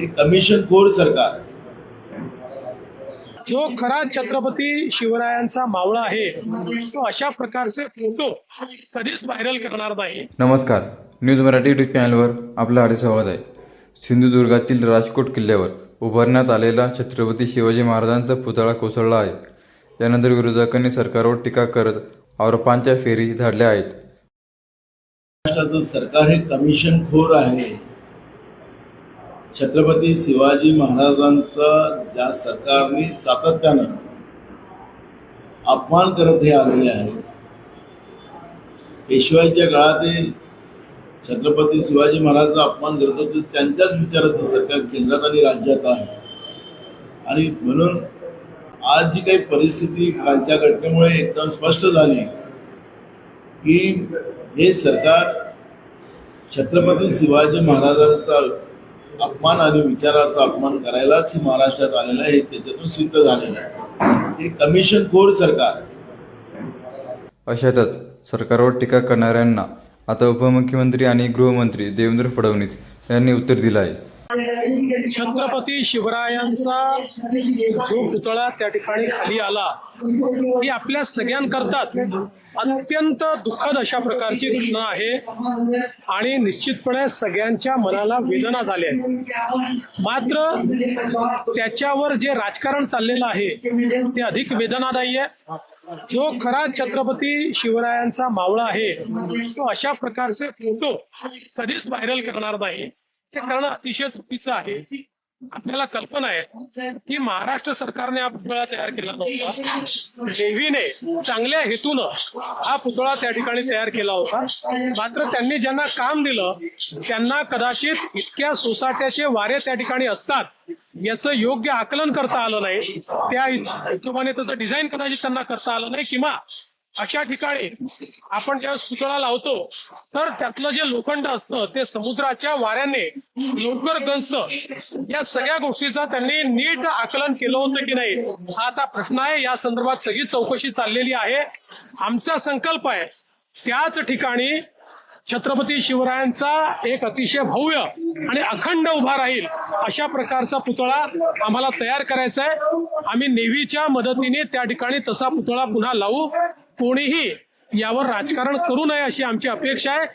हे कमिशन खोर सरकार. जो खरा छत्रपती शिवरायांचा मावळा आहे तो अशा प्रकारचे फोटो कधीच व्हायरल करणार नाही. नमस्कार. न्यूज मराठी यूट्यूब चॅनलवर आपलं हार्दिक स्वागत आहे. सिंधुदुर्गातील राजकोट किल्ल्यावर उभारण्यात आलेला छत्रपती शिवाजी महाराजांचा पुतळा कोसळला आहे. यानंतर विरोधकांनी सरकारवर टीका करत आरोपांच्या फेरी झाडल्या आहेत. महाराष्ट्राचं सरकार हे कमिशन खोर आहे. छत्रपती शिवाजी महाराजांचा ज्या सरकारने सातत्यानं अपमान करत हे आलेले आहे पेशवाईच्या काळात छत्रपती शिवाजी महाराजांचा अपमान करत होते त्यांच्याच विचाराचं सरकार केंद्रात आणि राज्यात आहे. आणि म्हणून आज जी काही परिस्थिती कालच्या घटनेमुळे एकदम स्पष्ट झाली की हे सरकार छत्रपती शिवाजी महाराजांचा अपमान आणि विचाराचा अपमान करायलाच हे महाराष्ट्रात आलेलं आहे हे त्याच्यातून सिद्ध झालेलं आहे. हे कमिशन खोर सरकार अशातच सरकारवर टीका करणाऱ्यांना आता उपमुख्यमंत्री आणि गृहमंत्री देवेंद्र फडणवीस यांनी उत्तर दिलं आहे. छत्रपती शिवरायांचा जो पुतळा त्या ठिकाणी खाली आला ही आपल्या सगळ्यांकरताच अत्यंत दुःखद अशा प्रकारची घटना आहे आणि निश्चितपणे सगळ्यांच्या मनाला वेदना झाल्या आहेत. मात्र त्याच्यावर जे राजकारण चाललेलं आहे ते अधिक वेदनादायी आहे. जो खरा छत्रपती शिवरायांचा मावळा आहे तो अशा प्रकारचे फोटो कधीच व्हायरल करणार नाही. ते करणं अतिशय चुकीचं आहे. आपल्याला कल्पना आहे. की महाराष्ट्र सरकारने हा पुतळा तयार केला नव्हता. देवीने चांगल्या हेतूनं हा पुतळा त्या ठिकाणी तयार केला होता. मात्र त्यांनी ज्यांना काम दिलं त्यांना कदाचित इतक्या सोसाट्याचे वारे त्या ठिकाणी असतात याचं योग्य आकलन करता आलं नाही. त्या हिशोबाने त्याचं डिझाईन कदाचित त्यांना करता आलं नाही किंवा अशा ठिकाणी आपण जेव्हा पुतळा लावतो तर त्यातलं जे लोखंड असतं ते समुद्राच्या वाऱ्याने लवकर गंजत. या सगळ्या गोष्टीचा त्यांनी नीट आकलन केलं होतं की नाही? हा आता प्रश्न आहे. या संदर्भात सगळी चौकशी चाललेली आहे. आमचा संकल्प आहे त्याच ठिकाणी छत्रपती शिवरायांचा एक अतिशय भव्य आणि अखंड उभा राहील अशा प्रकारचा पुतळा आम्हाला तयार करायचा आहे. आम्ही नेव्हीच्या मदतीने त्या ठिकाणी तसा पुतळा पुन्हा लावू. कोणीही यावर राजकारण करू नये अशी आमची अपेक्षा आहे.